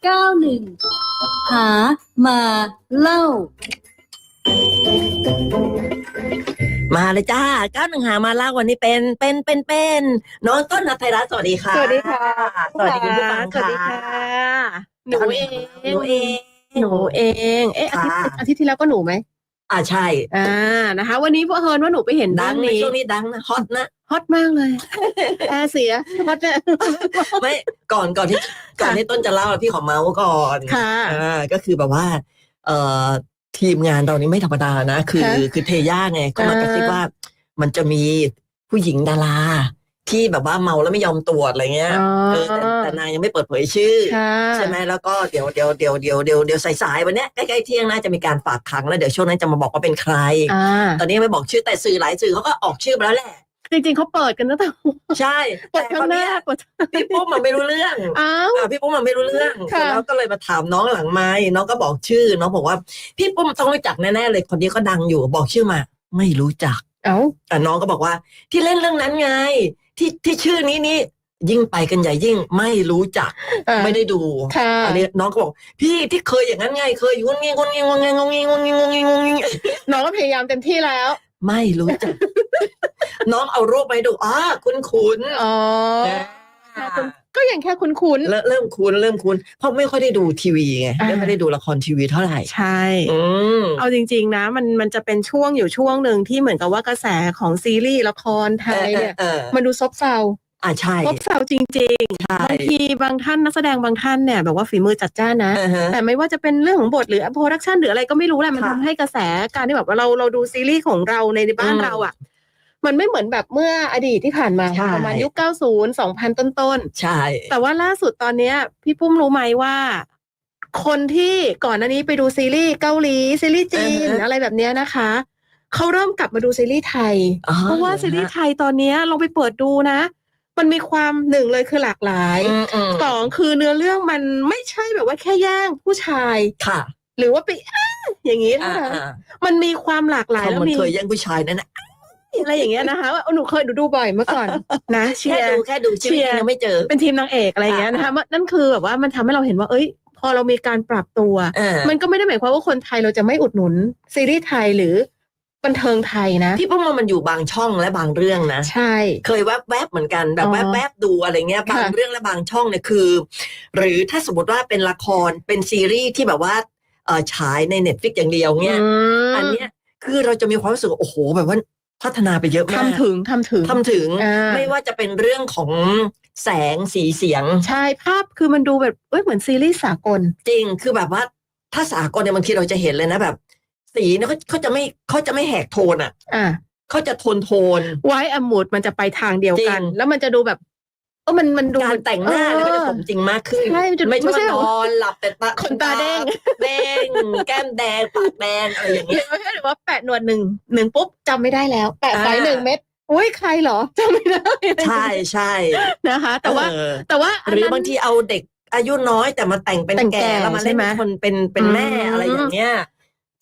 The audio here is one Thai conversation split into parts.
91 หามาเล่า มาเลยจ้าเก้าหนึ่งหามาเล่าวันนี้เป็นเป็นเป็นเป็นน้องต้นนัทไทยรัฐสวัสดีค่ะ สวัสดีค่ะ สวัสดีคุณผู้ฟังสวัสดีค่ะ หนูเองหนูเอง หนูเอง เอ๊ะอาทิตย์ค่ะ อาทิตย์ที่แล้วก็หนูไหม อ่าใช่อ่านะคะ วันนี้พอเฮิร์นว่าหนูไปเห็นดัเรื่องงในนี้ช่วงนี้ดังนะฮอตนะฮอตมากเลยแอร์เสียฮอตเนี่ย ไม่ก่อนก่อนที่ก่อนที่ต้นจะเล่าพี่ขอเมาส์ก่อนค่ะ อ่าก็คือแบบว่า เอ่อทีมงานเรานี้ไม่ธรรมดานะ คือ ค่ะคือเทย่าไงก็มากระซิบอ่าว่า มันจะมีผู้หญิงดารา ที่แบบว่าเมาแล้วไม่ยอมตรวจอะไรเงี้ยอ๋อ เออแต่แต่นางยังไม่เปิดเผยชื่อ ค่ะใช่ไหมแล้วก็เดี๋ยวเดี๋ยวเดี๋ยวเดี๋ยวเดี๋ยวเดี๋ยวสายๆวันเนี้ยใกล้ๆเที่ยงน่าจะมีการฝากขังแล้วเดี๋ยวช่วงนั้นจะมาบอกว่าเป็นใคร อ่าตอนนี้ยังไม่บอกชื่อแต่สื่อหลายสื่อเขาก็ออกชื่อมาแล้วแหละ จริงๆเขาเปิดกันตั้งแต่ใช่เปิแต่ดคข้างนหเนี้น้ายเปิดพี่ปุ้มมันไม่รู้เรื่องอ้าว อ่าพี่ปุ้มมันไม่รู้เรื่องค่ะ แล้วก็เลยมาถามน้องหลังไม้น้องก็บอกชื่อ น้องบอกว่า พี่ปุ้มต้องรู้จักแน่ๆเลยคนนี้ก็ดังอยู่บอกชื่อมา ไม่รู้จักเอ้า อะน้องก็บอกว่าที่เล่นเรื่องนั้นไง ที่ที่ชื่อนี้นี่ยิ่งไปกันใหญ่ยิ่งไม่รู้จักไม่ได้ดูอันนี้น้องก็บอกพี่ที่เคยอย่างนั้นไงเคยอยู่งงงงงงงุนงี้งุนงี้งุนงี้งุนงี้งุนงี้งุนงี้น้องก็พยายามเต็มที่แล้วไม่รู้จัก น้องเอารูปไปดูอ๋อคุณคุณ อ๋อ ค่ะ คุณ ก็ยังแค่คุ้นเริ่มเริ่มคุ้นเริ่มคุ้นเพราะไม่ค่อยได้ดูทีวีไงอ่า ไม่ได้ดูละครทีวีเท่าไหร่ๆใช่ อืม เอาจริงๆนะมันมันจะเป็นช่วงอยู่ช่วงหนึ่งที่เหมือนกับว่ากระแสของซีรีส์ละครไทยเนี่ยเออเออมันดูซบเซาอ่าใช่ซบเซาจริงใช่ๆบางทีบางท่านนักแสดงบางท่านเนี่ยแบบว่าฝีมือจัดจ้านนะ อ่าฮะ แต่ไม่ว่าจะเป็นเรื่องของบทหรือโปรดักชันหรืออะไรก็ไม่รู้แหละมันค่ะทำให้กระแสการที่แบบว่าเราเราดูซีรีส์ของเราในบ้านอืม เราอะ มันไม่เหมือนแบบเมื่ออดีตที่ผ่านมาใช่ ประมาณยุค 90 2000 ต้นๆใช่แต่ว่าล่าสุดตอนเนี้ย พี่ปุ้มรู้ไหมว่า คนที่ก่อนหน้านี้ไปดูซีรีส์เกาหลีซีรีส์จีนอะไรแบบเนี้ยนะคะเขาเริ่มกลับมาดูซีรีส์ไทย อ๋อเพราะว่าซีรีส์ไทยตอนเนี้ยลองไปเปิดดูนะ มันมีความหนึ่งเลยคือหลากหลาย อืมอืมสองคือเนื้อเรื่องมันไม่ใช่แบบว่าแค่แย่งผู้ชายค่ะหรือว่าไปอ้าอย่างนี้อ่านะคะอ่ามันมีความหลากหลายเขาแล้วมันมีเคยแย่งผู้ชายนั่นนะ อะไรอย่างเงี้ยนะคะว่าหนูเคยดูดูบ่อยเมื่อก่อนนะเชีแค่ยร์ดูแค่ดูชีวิตจริงยังไม่เจอ เป็นทีมนางเอกอะไรอย่างเงี้ยนะคะอ่าว่านั่นคือแบบว่ามันทำให้เราเห็นว่า เอ้ย พอเรามีการปรับตัว เออมันก็ไม่ได้หมายความว่าคนไทยเราจะไม่อุดหนุนซีรีส์ไทยหรือบันเทิงไทยนะ พี่ปุ้มว่ามันอยู่บางช่องและบางเรื่องนะ ใช่ เคยแวบๆเหมือนกันแบบอ๋อแวบๆดูอะไรเงี้ยค่ะ บางเรื่องและบางช่องเนี่ยคือ หรือถ้าสมมติว่าเป็นละครเป็นซีรีส์ที่แบบว่าเออฉายในเน็ตฟิกอย่างเดียวเนี่ยมอันเนี้ยคือเราจะมีความรู้สึกว่าโอ้โหแบบว่า พัฒนาไปเยอะมากทำถึงทำถึงทำถึงอ่าไม่ว่าจะเป็นเรื่องของแสงสีเสียง ใช่ภาพคือมันดูแบบเอ้ยเหมือนซีรีส์สากล จริงคือแบบว่าถ้าสากลเนี่ยบางทีเราจะเห็นเลยนะแบบ สีเนี่ยเขาเขาจะไม่เขาจะไม่แหกโทนอะ อะเขาจะโทนโทนไว้อมูดมันจะไปทางเดียวกันจริงแล้วมันจะดูแบบ เออมันมันดูการแต่งหน้าเนี่ยก็จะสมเออจริงมากขึ้น ใช่มันจะไม่ใช่ไม่ใช่ว่านอนหลับแต่ตาขนตาแดงแดงแก้มแดงปากแดงอะไรอย่างหรืเงี้ยอไม่ใช่หรือว่าแปะหนวดหนึ่งหนึ่งปุ๊บจำไม่ได้แล้ว แปะไฟอ่าหนึ่งเม็ดอุ้ยใครเหรอจำไม่ได้ใช่ใช่นะคะ แต่ว่าเออแต่ว่าหรือนนั้นบางทีเอาเด็กอายุน้อยแต่มาแต่งเป็นแต่งแก่แก่แล้วมาใช่เล่นไหมเป็นคนเป็นเป็นแม่อืมอะไรอย่างเงี้ย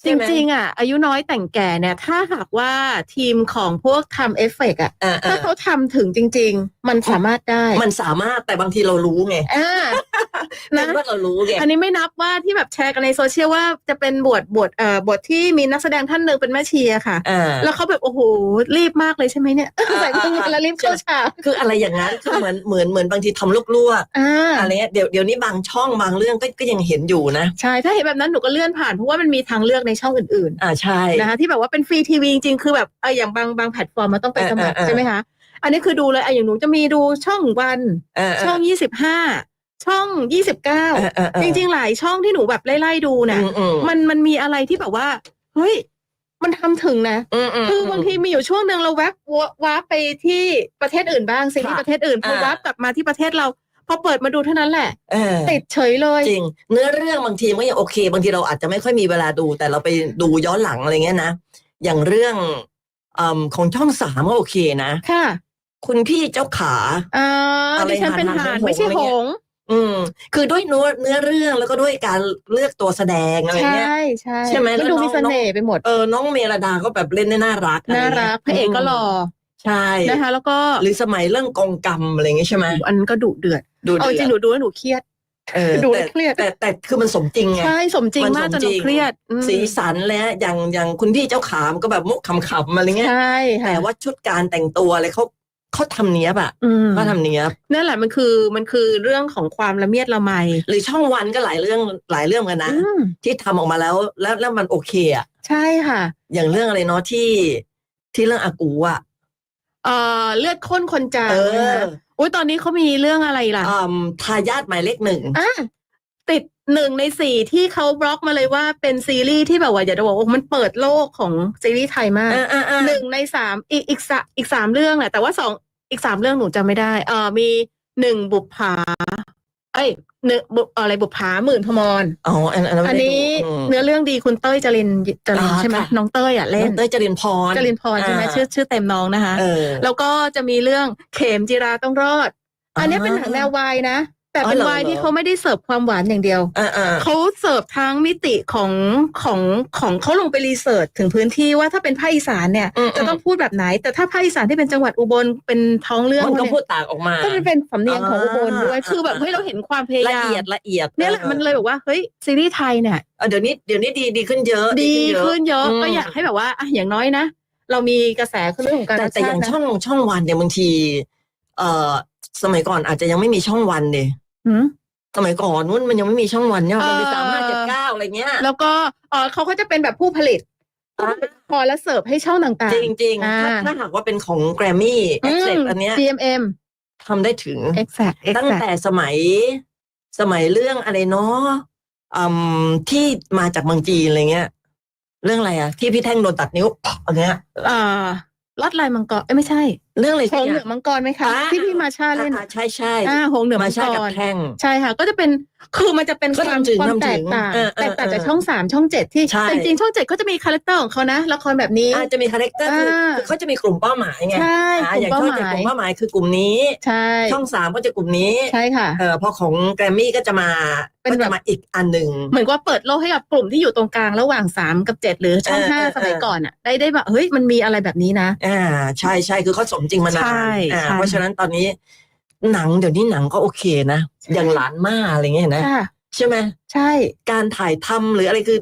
จริงๆอะ อายุน้อยแต่งแก่เนี่ย ถ้าหากว่าทีมของพวกทำเอฟเฟกต์อะอ่าถ้าเขาทำถึงจริง ๆ มันสามารถได้มันสามารถแต่บางทีเรารู้ไงอ่าเป็นะนว่าเรารู้ไงอันนี้ไม่นับว่าที่แบบแชร์กันในโซเชียลว่าจะเป็นบทบทเอ่อบทที่มีนักแสดงท่านหนึ่งเป็นแม่ชีอะค่ะอ่าแล้วเขาแบบโอ้โหรีบมากเลยใช่ไหมเนี่ยใส่เครื่องแล้วรีบเข้าฉากคืออะไรอย่างนั้นคือเหมือนเหมือนเหมือนบางทีทำลูกลวกอ่าอะไรเงี้ยเดี๋ยวเดี๋ยวนี้บางช่องบางเรื่องก็ก็ยังเห็นอยู่นะใช่ถ้าเห็นแบบนั้นหนูก็เลื่อนผ่านเพราะว่ามันมีทางเลือกในช่องอื่นๆอ่าใช่นะคะที่แบบว่าเป็นฟรีทีวีจริงๆคือแบบเอออย่างบางบางแพลตฟอร์มมันต้องไปสมัครเออเออเออใช่ไหมคะ อันนี้คือดูเลยอะอย่างหนูจะมีดูช่องวันเออเออช่องยี่สิบห้าช่องยี่สิบเก้าเออเออเออจริง ๆ หลายช่องที่หนูแบบไล่ๆดูนะอืมอืมมันมันมีอะไรที่แบบว่าเฮ้ยมันทำถึงนะอืมอืมคือบางทีมีอยู่ช่วงหนึ่งเราแวบวาร์ปไปที่ประเทศอื่นบ้างซีรีส์ค่ะประเทศอื่นพออ่าวาร์ปกลับมาที่ประเทศเราพอเปิดมาดูเท่านั้นแหละเออติดเฉยเลยจริง เนื้อเรื่องบางทีมันก็ยังโอเค บางทีเราอาจจะไม่ค่อยมีเวลาดู แต่เราไปดูย้อนหลังอะไรเงี้ยนะอย่างเรื่องอมของช่องสามก็โอเคนะค่ะ คุณพี่เจ้าขาอ่าอะไรดิฉันเป็นหาหานหงส์ไม่ใช่อะไรหเงี้ยงส์อืม คือด้วยเนื้อเนื้อเรื่องแล้วก็ด้วยการเลือกตัวแสดงอะไรใช่เงี้ยใช่ใช่ไหมมันแล้วดูน้องมีเสน่ห์ไปหมดเออน้องเมลดาก็แบบเล่นได้น่ารักอะน่าไงี้รัยกพระเอกก็หล่อใช่นะคะ แล้วก็หรือสมัยเรื่องกองกรรมอะไรเงี้ยใช่ไหมอันนนก็ดุเดือดดูเอาจเดืริองดหนูดูแล้วหนูเครียดเออดูแต่แล้วเครียดแต่แต่คือมันสมจริงไงใช่สมจริงมันมากสจมนจริเรางเครียดอืมสีสันและอย่างอย่างคุณพี่เจ้าขามก็แบบมุกขำๆอะไรเงี้ยใช่ค่ะแต่ว่าชุดการแต่งตัวอะไรเขา เขาทำเนี้ยบอะอืมเขาทำเนี้ยบนั่นแหละมันคือมันคือเรื่องของความละเมียดละไมหรือช่องวันก็หลายเรื่องหลายเรื่องเหมือนกันนะ อืมที่ทำออกมาแล้วแล้วแล้วมันโอเคอะใช่ค่ะ อย่างเรื่องอะไรเนาะที่ที่เรื่องอากูอะเอ่อเลือดข้นคนจางเอนะอคะอุ้ยตอนนี้เขามีเรื่องอะไรล่ะอืมทายาทหมายเลขหนึ่ง อะติด หนึ่งในสี่ที่เขาบล็อกมาเลยว่าเป็นซีรีส์ที่แบบว่าอยากจะบอกว่ามันเปิดโลกของซีรีส์ไทยมากอ่าอ่าอ่าหนึ่งในสามอีกอีกสะอีกสามเรื่องแหละแต่ว่าสองอีกสามเรื่องหนูจำไม่ได้ เออมีหนึ่งบุปผาเอ้ยหนึ่งบุอะไรบุปผาหมื่นพมรอ๋ออันอันนั้นอันไม่ได้นี้ดูมเนื้อเรื่องดีคุณเต้ยจรินจรินอ่าใช่ไหมค่ะน้องเต้ยอะเล่น้นองเต้ยจรินพรจรินพรใช่ไหมอ่าชื่อชื่อเต็มน้องนะคะเออแล้วก็จะมีเรื่องเข็มจีราต้องรอด อันนี้เป็นหนังแนววายนะ แต่เป็นอ๋อเหรอวายที่เขาไม่ได้เสิร์ฟความหวานอย่างเดียวอ่าอ่าเขาเสิร์ฟทั้งมิติของของของเขาลงไปรีเสิร์ชถึงพื้นที่ว่าถ้าเป็นภาคอีสานเนี่ยอืมจะต้องพูดแบบไหน แต่ถ้าภาคอีสานที่เป็นจังหวัดอุบลเป็นท้องเรื่องมันก็เนี่ยพูดต่างออกมาก็จะเป็นสำเนียงของอุบลด้วยอ่าคือแบบเฮ้ยเราเห็นความพยาละยามเอียดละเอียดเนี่ยแหละมันเลยแบบว่าเฮ้ยซีรีส์ไทยเนี่ยเออเดี๋ยวนี้เดี๋ยวนี้ดีดีขึ้นเยอะ ดีขึ้นเยอะมก็อยากให้แบบว่าอะอย่างน้อยนะเรามีกระแสเรื่องของการแต่แต่อย่างรสชตินะช่องช่องวันเนี่ยบางที เอ่อสมัยก่อนอาจจะยังไม่มีช่องวันเลย หืม สมัยก่อนนู้นมันยังไม่มีช่องวันเนี่ยมันมีเอ่อสามห้าเจ็ดเก้าอะไรเงี้ย แล้วก็เออเขาก็จะเป็นแบบผู้ผลิตอ่า พอแล้วเสิร์ฟให้ช่องต่าง จริงจริงๆอ่า ถ้าถ้าหากว่าเป็นของแกรมมี่ๆเอ็กเซอันเนี้ย GMM ทำได้ถึง exact ตั้ง exact แต่สมัยสมัยเรื่องอะไรเนาะอืมที่มาจากเมืองจีนอะไรเงี้ย เรื่องอะไรอะที่พี่แท่งโดนตัดนิ้วอันเนี้ย เอ่อลอดลายมังกรเอ้ยไม่ใช่ เรื่องอะไรหสักงอเหนืย่าอง มังกรไหมคะอ่า ที่พี่มาชาเล่นอ่าใช่ใช่อ่าหงเหนือมามังใช่กกับรแท่งใช่ค่ะ ก็จะเป็นคือมันจะเป็นก็ความทำถึงความทำถึแตงกต่างเออเออแตกต่างจากเออช่องสามช่องเจ็ดที่ใช่ แต่จริงๆช่องเจ็ดเขาจะมีคาแรคเตอร์ของเขานะละครแบบนี้ อาจจะมีคาแรคเตอร์คืออ่า คือเขาจะมีกลุ่มเป้าหมายไงใช่อ่ากลุ่อย่ามงเป้าช่องหเจ็ดมากลุ่ยมเป้าหมายคือกลุ่มนี้ ใช่ช่องสามก็จะกลุ่มนี้ใช่ค่ะ เออพอของแกรมมี่ก็จะมาเป็นก็แบบ จะมาอีกอันหนึ่ง เหมือนว่าเปิดโลกให้กับกลุ่มที่อยู่ตรงกลางระหว่างสามกับเจ็ดหรือช่องเออห้าเออ สมัยเออก่อนอะ ได้ได้แบบเฮ้ยมันมีอะไรแบบนี้นะ อ่าใช่ใช่คือเขาสมจริงมานานใช่อ่าใช่ เพราะฉะนั้นตอนนี้ หนังเดี๋ยวนี้หนังก็โอเคนะใช่อย่างหลานมาอะไรเงี้ยนะค่ะ ใช่ไหมใช่ การถ่ายทำหรืออะไรคือ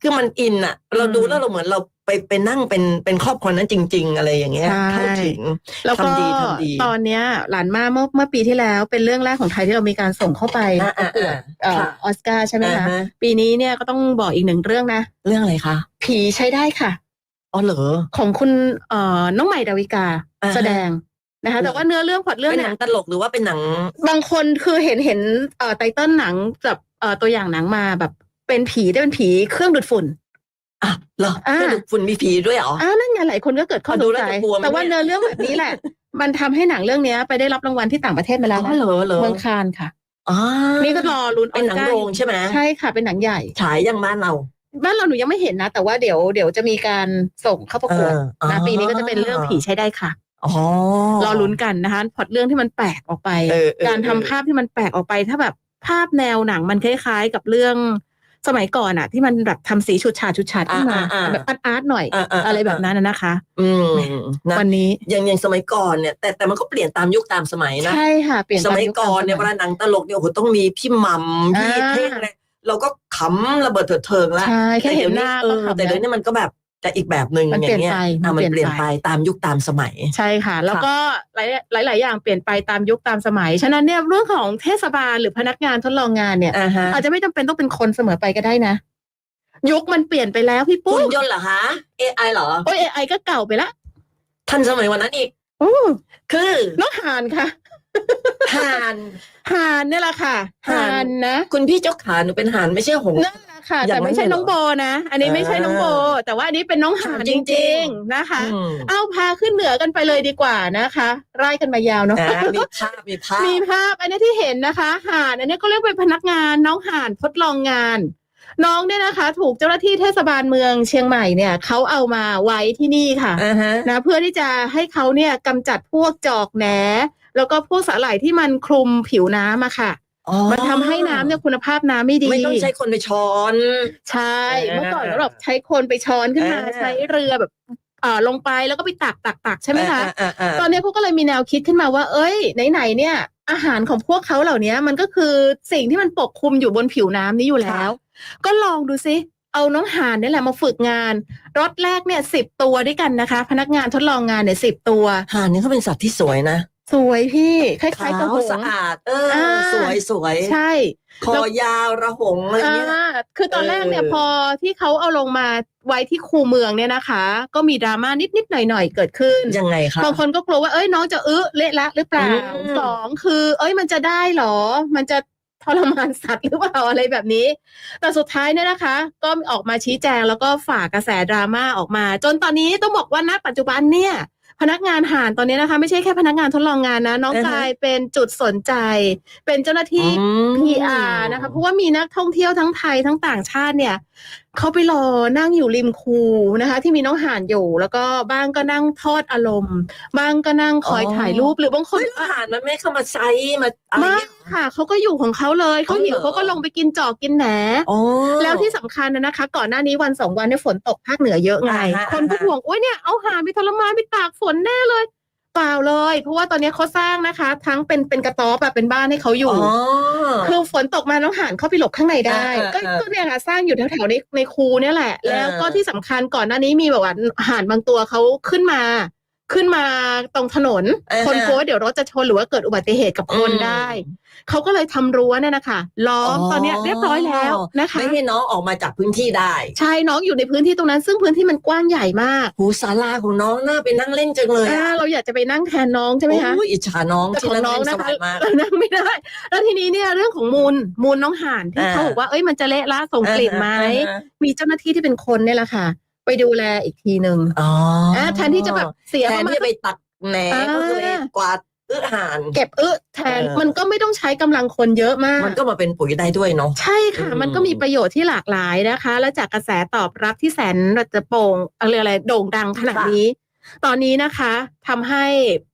คือมันอินอะเราดูแล้วเราเหมือนเราไปไปนั่งเป็นเป็นครอบครัวนั้นจริง ๆ อะไรอย่างเงี้ยใช่ เข้าถึง แล้วก็ทำดีทำดี ตอนเนี้ยหลานมาเมื่อเมื่อปีที่แล้วเป็นเรื่องแรกของไทยที่เรามีการส่งเข้าไปอ่าประกวดอ่าเอ่อค่ะออสการ์ใช่ไหมอ่าคะฮะปีนี้เนี่ยก็ต้องบอกอีกหนึ่งเรื่องนะ เรื่องอะไรคะ ผีใช้ได้ค่ะ อ๋อเหรอ ของคุณเอ่อน้องใหม่ดาวิกาอ่าฮะ แสดงนะคะเหรอแต่ว่าเนื้อเรื่องพล็อตเรื่องเป็นหเนี่นัยงตลกหรือว่าเป็นหนัง บางคนคือเห็นเห็นเอ่อไตเติ้ลหนังแบบเอ่อตัวอย่างหนังมาแบบเป็นผีได้เป็นผีเครื่องดูดฝุ่น อะเหรออ่าเครื่องดูดฝุ่นมีผีด้วยเหรอ อ้าวนั่นไงหลายคนก็เกิดข้ออะสดูงแล้วสัยจะกลัวไหมแต่ว่าเนี่ย เนื้อเรื่องแบบนี้แหละ มันทำให้หนังเรื่องเนี้ยไปได้รับรางวัลที่ต่างประเทศมาแล้วอ๋อนะเหรอเหรอเมืองคานค่ะ อ๋อนี่ก็รอลุ้นเป็นหนังโรงใช่ไหมใช่ค่ะเป็นหนังใหญ่ ฉายยังบ้านเรา บ้านเราหนูยังไม่เห็นนะ แต่ว่าเดี๋ยวเดี๋ยวจะมีการส่งเข้าประกวดเอออ๋อนะปีนี้ก็จะเป็นเรื่องผีใช้ได้ค่ะ อ๋อรอลุ้นกันนะคะพล็อตเรื่องที่มันแปลกออกไป เออเออการทำเออภาพที่มันแปลกออกไป ถ้าแบบภาพแนวหนังมันคล้ายๆ กับเรื่องสมัยก่อนอะที่มันแบบทำสีฉุดฉาดฉุดฉาดขึ้นมาอ่าอ่าอ่า แบบอาร์ตๆหน่อย อ่าอ่าอะไรแบบนั้นน่ะนะคะ อืมนะวันนี้อย่างอย่างสมัยก่อนเนี่ย แต่แต่มันก็เปลี่ยนตามยุคตามสมัยนะ ใช่ค่ะ เปลี่ยนสมัยตาก่อนเนี่ยตเวลาหนังตลกเนี่ยโอ้โหต้องมีพี่หมัมพี่อ่า เท่งเลยเราก็ ขำระเบิดเถิดเทิงละใช่แค่เห็นหน้าเอก็อขำแต่เดี๋ยวแล้วนี้มันก็แบบจะอีกแบบหนึ่งมันอเปลี่ยย่านงเงี้ยไปอะมัมันนเปเปลี่ลี่ยยนนไป ไปตามยุคตามสมัย ใช่ค่ะ แล้วก็หลายหลายหลายอย่างเปลี่ยนไปตามยุคตามสมัย ฉะนั้นเนี่ยเรื่องของเทศบาลหรือพนักงานทดลองงานเนี่ย อ่าฮะอาจจะไม่จำเป็นต้องเป็นคนเสมอไปก็ได้นะ ยุคมันเปลี่ยนไปแล้วพี่ปุ้หุ่มนยนต์เหรอคะ AI เหรอ โอ้ยไอก็เก่าไปละทันสมัยวันนั้นอีก โอ้คือน้องหานค่ะ ห่านหานเนี่ยแหละค่ะหาห่านนนะ คุณพี่เจ้าขาหนูเป็นห่านไม่ใช่หงส์นั่นแหละค่ะอย่าแต่งนั้นไม่ใช่เลยเหรอน้องโบนะ อันนี้ไม่ใช่น้องโบอ่าแต่ว่าอันนี้เป็นน้องหานจจริงๆริง ๆนะคะอืมเอาพาขึ้นเหนือกันไปเลยดีกว่านะคะไล่กันมายาวเนาะอ่ามีภาพมีภาพมีภาพอันนี้ที่เห็นนะคะห่านอันนี้ก็เรียกเป็นพนักงานน้องห่านทดลองงานน้องเนี่ยนะคะ ถูกเจ้าหน้าที่เทศบาลเมืองเชียงใหม่เนี่ยเขาเอามาไว้ที่นี่ค่ะอ่าฮะนะเพื่อที่จะให้เขาเนี่ยกำจัดพวกจอกแหน แล้วก็พวกสาหร่ายที่มันคลุมผิวน้ำอะค่ะอ๋อมันทำให้น้ำเนี่ยคุณภาพน้ำไม่ดี ไม่ต้องใช้คนไปช้อน ใช่อ่าเมื่อก่อนก็แบบใช้คนไปช้อนขึ้นมา อ่า ใช้เรือแบบเอ่อลงไปแล้วก็ไปตักตักตักใช่ไหมคะ อ่าอ่าตอนนี้เขาก็เลยมีแนวคิดขึ้นมาว่า เอ้ยไหนๆเนี่ย อาหารของพวกเขาเหล่านี้มันก็คือสิ่งที่มันปกคลุมอยู่บนผิวน้ำนี้อยู่แล้ว ก็ลองดูซิ เอาน้องห่านนี่แหละมาฝึกงานรถแรกเนี่ยสิบตัวด้วยกันนะคะ พนักงานทดลองงานเนี่ยสิบตัว ห่านนี่เขาเป็นสัตว์ที่สวยนะ สวยพี่คล้ายๆกับขาวหงสะส์อาด เอออ่าสวยสวยใช่ คอยาวระหงอะไรเงี้ยอ่าคือตอนแรกเนี่ยเออพอที่เขาเอาลงมาไว้ที่คูเมืองเนี่ยนะคะ ก็มีดราม่านิดๆหน่อยๆเกิดขึ้นยังไงคะบางคนก็กลัวว่าเอ้ยน้องจะอื้อเละละหรือเปล่าอืมสองคือ เอ้ยมันจะได้เหรอ มันจะทรมานสัตว์หรือเปล่าอะไรแบบนี้ แต่สุดท้ายเนี่ยนะคะ ก็ออกมาชี้แจงแล้วก็ฝ่ากระแสดราม่าออกมา จนตอนนี้ต้องบอกว่าณปัจจุบันเนี่ย พนักงานห่านตอนนี้นะคะ ไม่ใช่แค่พนักงานทดลองงานนะ น้องกลายเป็นจุดสนใจ เป็นเจ้าหน้าที่อืม PR นะคะเพราะว่ามีนักท่องเที่ยวทั้งไทยทั้งต่างชาติเนี่ยเขาไปรอนั่งอยู่ริมคูนะคะ ที่มีน้องห่านอยู่ แล้วก็บ้างก็นั่งทอดอารมณ์ บ้างก็นั่งคอยอ๋อถ่ายรูปหรือบางคนเฮ้ยห่านมันไม่เข้ามาไซส์มาอะไรไม่เงี้ย ค่ะเขาก็อยู่ของเขาเลยเขาหิวอ๋อเหรอเขาก็ลงไปกินจอกกินแหนอ๋อแล้วที่สำคัญนะนะคะ ก่อนหน้านี้วันสองวันเนี่ยฝนตกภาคเหนือเยอะไงอ่าฮะคนก็ห่วงโอ้ยเนี่ยเอาห่านไปทรมานไปตากฝนแน่เลยเปล่าเลย เพราะว่าตอนนี้เขาสร้างนะคะ ทั้งเป็นเป็นกระต๊อบแบบเป็นบ้านให้เขาอยู่อ๋อคือฝนตกมาน้องห่านเข้าไปหลบข้างในได้อ่าก็อ่าก็เนี่ยค่ะสร้างอยู่แถวๆในในคูเนี่ยแหละอ่าแล้วก็ที่สำคัญก่อนหน้านี้มีแบบว่าห่านบางตัวเขาขึ้นมา ขึ้นมาตรงถนน คนกลัวว่าเดี๋ยวรถจะชนหรือว่าเกิดอุบัติเหตุกับคนได้ เขาก็เลยทำรั้วเนี่ยนะคะล้อมตอนเนี้ยเรียบร้อยแล้วนะคะไม่ให้น้องออกมาจากพื้นที่ได้ ใช่น้องอยู่ในพื้นที่ตรงนั้น ซึ่งพื้นที่มันกว้างใหญ่มากหูศาลาของน้องน่าไปนั่งเล่นจังเลยอ่าอะเราอยากจะไปนั่งแทนน้องใช่ไหมคะโอ้ยอิจฉาน้องแต่ที่ของนั่งน้องเล่นนะสคะบายมากนั่งไม่ได้ แล้วทีนี้เนี่ยเรื่องของมูลมูลน้องห่านที่อ่าเขาบอกว่าเอ้ยมันจะเละละส่งกลิ่นไหมอ่าฮะมีเจ้าหน้าที่ที่เป็นคนเนี่ยแหละค่ะ ไปดูแลอีกทีหนึ่งอ๋ออ่าแทนที่จะแบบเสียแทนเข้ามาที่ไปตักแหนอ่าก็คือไปกวาดเอื้อห่าน เก็บเออแทนเออ มันก็ไม่ต้องใช้กำลังคนเยอะมาก มันก็มาเป็นปุ๋ยได้ด้วยเนาะ ใช่ค่ะ อืม มันก็มีประโยชน์ที่หลากหลายนะคะ และจากกระแสตอบรับที่แสนจะโป่งอะไรอะไรโด่งดังขนาดนี้ ตอนนี้นะคะทำให้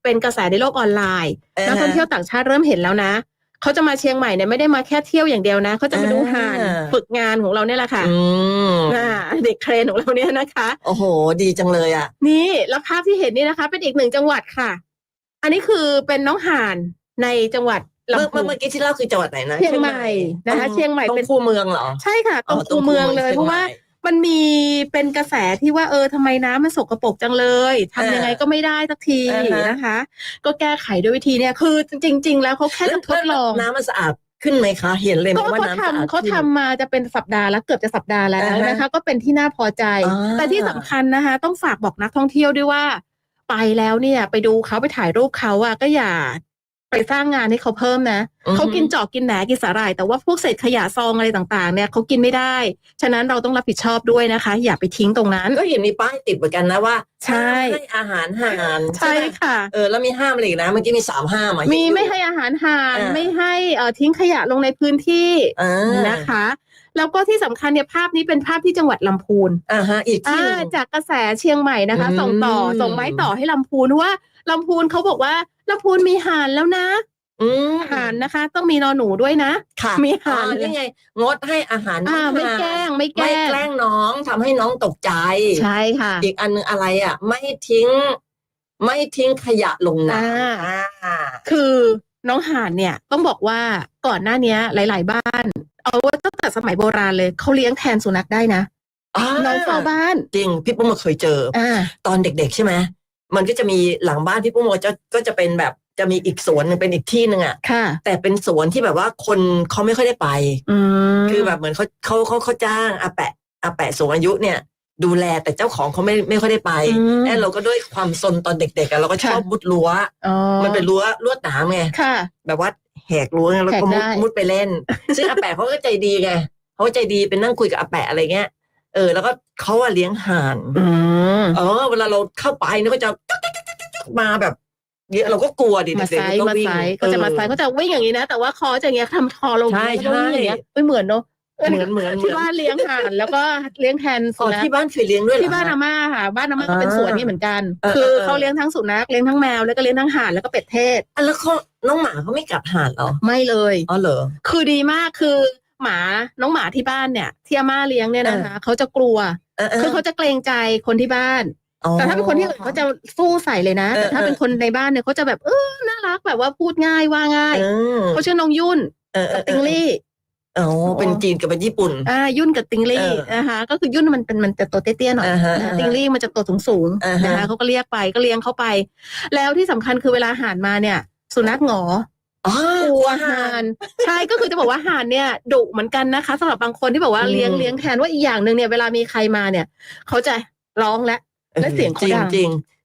เป็นกระแสในโลกออนไลน์ นักท่องเที่ยวต่างชาติเริ่มเห็นแล้วนะ เขาจะมาเชียงใหม่เนี่ยไม่ได้มาแค่เที่ยวอย่างเดียวนะเขาจะมาดูห่านฝึกงานของเราเนี่ยแหละค่ะอืมอ่าเด็กเทรนของเราเนี่ยนะคะ โอ้โห ดีจังเลยอะ นี่แล้วภาพที่เห็นนี่นะคะ เป็นอีกหนึ่งจังหวัดค่ะ อันนี้คือเป็นน้องห่านในจังหวัดเมื่อลำพูเมื่อนเมื่อกี้ที่เล่าคือจังหวัดไหนนะเชียงใหม่นะคะ เชียงใหม่ตรเป็นงคูเมืองเหรอใช่ค่ะตรงคูเมืองเลยเพราะว่า มันมีเป็นกระแสที่ว่าเออทำไมน้ำมันสกปรกจังเลยทำยังไงก็ไม่ได้สักทีอ่าฮะ นะคะ ก็แก้ไขด้วยวิธีเนี่ยคือจริง ๆ แล้วเขาแค่จะทดลอง น้ำมันสะอาดขึ้นไหมคะ เห็นเลยไหมก็ว่าเขาน้ำสะอาดทำเขาขึ้น ทำมาจะเป็นสัปดาห์แล้วเกือบจะสัปดาห์แล้วอ่าฮะนะคะ ก็เป็นที่น่าพอใจ อ่า แต่ที่สำคัญนะคะ ต้องฝากบอกนักท่องเที่ยวด้วยว่า ไปแล้วเนี่ย ไปดูเขาไปถ่ายรูปเขาอะก็อย่า ไปสร้างงานให้เขาเพิ่มนะอือฮึเขากินจอกกินแหนกินสาหร่าย แต่ว่าพวกเศษขยะซองอะไรต่างๆเนี่ยเขากินไม่ได้ ฉะนั้นเราต้องรับผิดชอบด้วยนะคะ อย่าไปทิ้งตรงนั้น ก็เห็นมีป้ายติดเหมือนกันนะว่าใช่ห้ามให้อาหารห่านใช่ไหมค่ะเออแล้วมีห้ามอะไรอีกนะเมื่อกี้มีสามห้ามอะมีเนอยู่ไม่ให้อาหารห่านอ่าไม่ให้เอ่อทิ้งขยะลงในพื้นที่อ่านะคะ แล้วก็ที่สำคัญเนี่ยภาพนี้เป็นภาพที่จังหวัดลำพูนอ่าฮะอีกที่อ่าหนึ่งจากกระแสเชียงใหม่นะคะอืมส่งต่อส่งไม้ต่อให้ลำพูนเพราะว่าลำพูนเขาบอกว่าลำพูนมีห่านแล้วนะอืมห่านนะคะ ต้องมีนอนหนูด้วยนะค่ะมีห่านอ๋อนี่ไง งดให้อาหารอ่าไม่ห่านแกล้งไม่แกไม่ล้งแกล้งน้องทำให้น้องตกใจ ใช่ค่ะ อีกอันนึงอะไรอะ ไม่ทิ้ง ไม่ทิ้งขยะลงน้อ่าำอ่าคือ น้องห่านเนี่ยต้องบอกว่าก่อนหน้าเนี้ยหลาย ๆ บ้าน เอาว่าตั้งแต่สมัยโบราณเลยเขาเลี้ยงแทนสุนัขได้นะน้องเฝ้าบ้าน จริง พี่ปุ้มมาเคยเจออ่าตอนเด็ก ๆ ใช่ไหมมันก็จะมีหลังบ้านพี่ปุ้มก็จะก็จะเป็นแบบจะมีอีกสวนหนึ่งเป็นอีกที่หนึ่งอะค่ะ แต่เป็นสวนที่แบบว่าคนเขาไม่ค่อยได้ไปอืมคือแบบเหมือนเขาเขาเขาเขาจ้างอาแปะอาแปะสูงอายุเนี่ย ดูแลแต่เจ้าของเขาไม่ไม่ค่อยได้ไปอืมแล้วเราก็ด้วยความซนตอนเด็กๆอะเราก็ชอบค่ะมุดรั้วอ๋อมันเป็นรั้วลวดหนามไงค่ะแบบว่าแหกรั้วไงแล้วก็มุดแหกได้มุดไปเล่น ซึ่งอาแปะเขาก็ใจดีไงเขาก็ใจดีเป็นนั่งคุยกับอาแปะอะไรเงี้ยเออแล้วก็เขาอะเลี้ยงห่านอืมเออเวลาเราเข้าไปเนี่ยก็จะมาแบบเยอะเราก็กลัวดิมาเด็กไซๆส์ก็มาวิ่งไซส์ก็จะมาไซส์เออก็จะวิ่งอย่างนี้นะ แต่ว่าคอจะอย่างเงี้ยทำคอลงใช่แล้วก็วิ่งอย่างเงี้ยไม่เหมือนเนาะ เหมือนเหมือนเหมืที่อนบ้านเลี้ยงห่านแล้วก็เลี้ยงแทนอ๋สุอนัขที่บ้านเคยเลี้ยงด้วยเหรอ ที่บ้านคะอาม่าค่ะ บ้านอาม่าก็เป็นอ่าสวนนี่เหมือนกัน เออคือเออ เขาเลี้ยงทั้งสุนัขเลี้ยงทั้งแมวแล้วก็เลี้ยงทั้งห่านแล้วก็เป็ดเทศอะแล้วเขาน้องหมาเขาไม่กัดห่านเหรอไม่เลย อ๋อเหรอ คือดีมากคือหมาน้องหมาที่บ้านเนี่ยที่อาม่าเลี้ยงเนี่ยนะคะเขาจะกลัว เออเออคือเขาจะเกรงใจคนที่บ้าน อ๋อ แต่ถ้าเป็นคนที่อื่นเขาจะสู้ใส่เลยนะ เออ แต่ถ้าเป็นคนในบ้านเนี่ยเขาจะแบบเออน่ารักแบบว่าพูดง่ายว่าง่ายเออเขาชื่อน้องยุ่นเออเอกับอติงลี่ อ๋อเป็นจีนกับเป็นญี่ปุ่น อ่ายุ่นกับติงลี่เออนะคะก็คือยุ่นมันเป็นมันจะตัวเตี้ยๆหน่อยอ่าฮะนะอ่าฮะติงลี่มันจะตัวสูงสูงๆอ่าฮะนะคะเขาก็เรียกไปก็เลี้ยงเข้าไป แล้วที่สำคัญคือเวลาห่านมาเนี่ย สุนัขหงออ๋อกลัวห่านใช่ก็คือจะบอกว่าห่านเนี่ยดุเหมือนกันนะคะสำหรับบางคนที่บอกว่าอืมเลี้ยงเลี้ยงแทนว่าอีกอย่างหนึ่งเนี่ยเวลามีใครมาเนี่ยเขาจะร้องและและเสียงจเขาริงดัง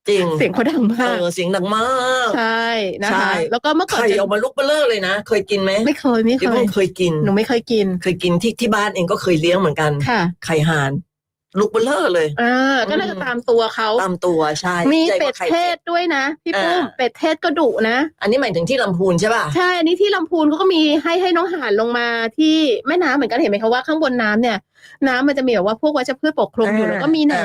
จริงจริงเสียงเขาดังเอมาก อเสียงดังมาก ใช่นะใช่ คะ แล้วก็เมื่อก่อนไข่จะออกมาลุกเบลเลอร์เลยนะ เคยกินไหมไม่เคยไม่เคเดี๋ยวเพิ่ยงเคยกิน หนูไม่เคยกิน เคยกินที่ที่บ้านเองก็เคยเลี้ยงเหมือนกัน ค่ะ ไข่ห่าน ลุกเบลเลอร์เลย อ่าก็น่าจะตามตัวเขาตามตัวใช่มีใหญ่กเป็ดว่าไข่เทศด้วยนะพี่ปุ้มอ่าเป็ดเทศก็ดุนะ อันนี้หมายถึงที่ลำพูนใช่ป่ะ ใช่ อันนี้ที่ลำพูนเขาก็มีให้ให้น้องห่านลงมาที่แม่น้ำเหมือนกันเห็นไหมคะว่าข้างบนน้ำเนี่ย น้ำมันจะมีแบบว่าพวกวัชพืชปกคลุมอยู่อ่าแล้วก็มีแหน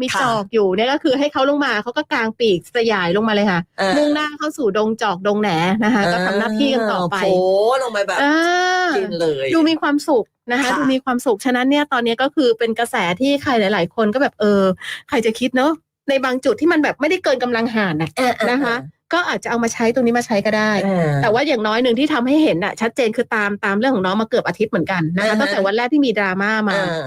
มีค่ะ จอกอยู่เนี่ยก็คือให้เขาลงมาเขาก็กางปีกสยายลงมาเลยค่ะ เออมุ่งหน้าเข้าสู่ดงจอกดงแหนนะคะ ก็ทำหน้าที่กันต่อไปโผลงไปแบบอ่ากินเลย ดูมีความสุขนะคะค่ะดูมีความสุขฉะนั้นเนี่ยตอนนี้ก็คือเป็นกระแสที่ใครหลาย ๆ คนก็แบบเออ ใครจะคิดเนอะในบางจุดที่มันแบบไม่ได้เกินกำลังห่านนะเออเออนะคะ ก็อาจจะเอามาใช้ตรงนี้มาใช้ก็ได้เออแต่ว่าอย่างน้อยหนึ่งที่ทำให้เห็นอะชัดเจนคือตามตามเรื่องของน้องมาเกือบอาทิตย์เหมือนกันนะคะอ่าฮะตั้งแต่วันแรกที่มีดราม่ามาเออ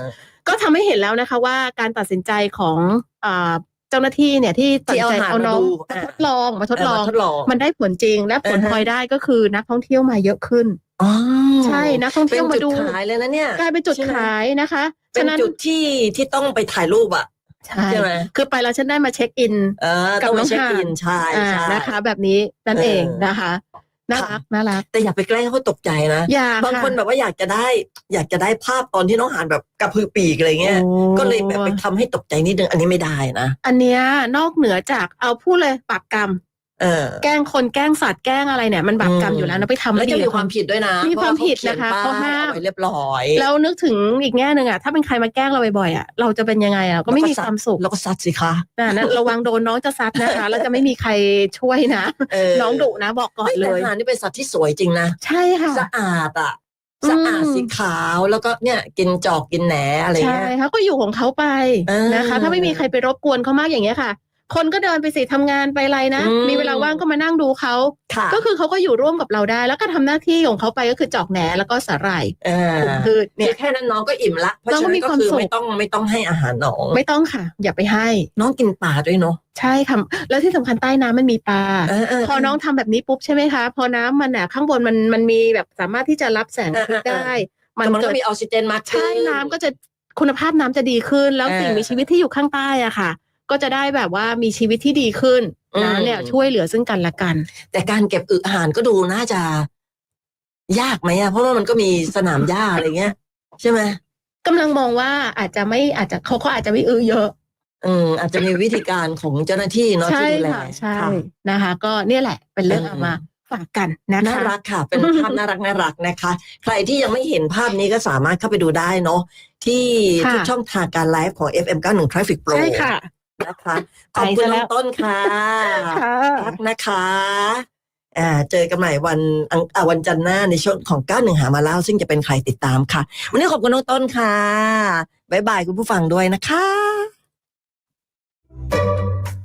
ก็ทำให้เห็นแล้วนะคะว่าการตัดสินใจของอ่าเจ้าหน้าที่เนี่ยที่ตัดสินใจที่เอาเอาน้องหามาดูมาทดลองมาทดลองเมาทดลอง มันได้ผลจริงและผลอ่าฮะพลอยได้ก็คือนักท่องเที่ยวมาเยอะขึ้น อ๋อใช่นักท่องเป็เที่นยวมาจุดดูขายเลยนะเนี่ยกลายเป็นจุดใช่ไหม ขายนะคะเป็ฉะนนั้นจุดที่ที่ต้องไปถ่ายรูปอะ ใช่ใช่ไหม คือไปแล้วฉันได้มาเช็คอิน เออกับต้องน้มาองเช็คห่าน อินใช่อ่าใช่ นะคะ แบบนี้นั่นเองเออนะคะน่ารักน่ารักแต่อย่าไปแกล้งให้เขาตกใจนะ อย่าบางคนแบบว่าอยากจะได้ อยากจะได้ภาพตอนที่น้องหานแบบกระพือปีกอะไรเงี้ย โอ้ก็เลยแบบไปทำให้ตกใจนิดนึงอันนี้ไม่ได้นะ อันเนี้ยนอกเหนือจากเอาพูดเลยปากกรรม เออ แกล้งคนแกล้งสัตว์แกล้งอะไรเนี่ยมันบาปกรรมอืมอยู่แล้วนะไปทำแล้วไม่จะดีมีความผิดด้วยนะมีความผิดเพระนะคะเขาเขาห้ามเขียนป้ยเอไว้เรียบร้อยแล้วนึกถึงอีกแง่หนึ่งอะถ้าเป็นใครมาแกล้งเราบ่อยๆอะเราจะเป็นยังไงอะก็ไม่มีความสุขแล้วก็ซัดสิคะนะนั่นระวังโดนน้องจะซัดนะคะแล้วจะไม่มีใครช่วยนะเออน้องดุนะบอกก่อนฮ้เลแต่ยหานนี่เป็นสัตว์ที่สวยจริงนะใช่ค่ะสะอาดอะอืมสะอาดสีขาวแล้วก็เนี่ยกินจอกกินแหนอะไรใช่เงี้ยเขาก็อยู่ของเขาไปเออนะคะ ถ้าไม่มีใครไปรบกวนเขามากอย่างเงี้ยค่ะ คนก็เดินไปสิทำงานไปอะไรนะอืมมีเวลาว่างก็มานั่งดูเขาค่ะก็คือเขาก็อยู่ร่วมกับเราได้ แล้วก็ทำหน้าที่ของเขาไปก็คือจอกแหนแล้วก็สาหร่ายเออกลุ่มพืชเนี่ยแค่นั้นน้องก็อิ่มละเพราะน้องฉะก็นั้มีนก็ความคือสุขไม่ต้องไม่ต้องให้อาหารน้อง ไม่ต้องค่ะ อย่าไปให้ น้องกินปลาด้วยเนาะใช่ค่ะแล้วที่สำคัญใต้น้ำมันมีปลาเออเออพอน้องทำแบบนี้ปุ๊บใช่ไหมคะ พอน้ำมันอะข้างบนมันมันมีแบบสามารถที่จะรับแสงอาทิตย์ได้แต่มันเกิก็ดมีออกซิเจนมากขึ้ใช่น้ำก็จะคุณภาพน้ำจะดีขึ้น แล้วเออสิ่งมีชีวิตที่อยู่ข้างใต้อะค่ะ ก็จะได้แบบว่ามีชีวิตที่ดีขึ้นอืมนะเนี่ยช่วยเหลือซึ่งกันและกัน แต่การเก็บอึอาหารก็ดูน่าจะ ยากไหมอะเพราะว่ามันก็มีสนามหญ้าอะไรเงี้ย ใช่ไหมกำลังมองว่าอาจจะไม่อาจจะเขาเขาอาจจะไม่อื้อเยอะอืมอาจจะมีวิธีการของเจ้าหน้าที่เนาะใช่ที่ดูแลค่ะใช่ค่ะนะคะ ก็เนี่ยแหละเป็นเรื่องเออเอามาฝากกันนะคะน่ารักค่ะ เป็นภาพน่ารักน่ารักนะคะ ใครที่ยังไม่เห็นภาพนี้ก็สามารถเข้าไปดูได้เนาะที่ค่ะทุกช่องทางการไลฟ์ของ FM 91 Traffic Pro ใช่ค่ะ นะคะขอบคุณไปซะแล้น้อวงต้นค่ะค่ะรักนะคะอ่าเจอกันใหม่วันอังอ่าวันจันทร์หน้าในช่วงของก้าหนึ่งหามาเล่า ซึ่งจะเป็นใครติดตามค่ะ วันนี้ขอบคุณน้องต้นค่ะบ๊ายบายคุณผู้ฟังด้วยนะคะ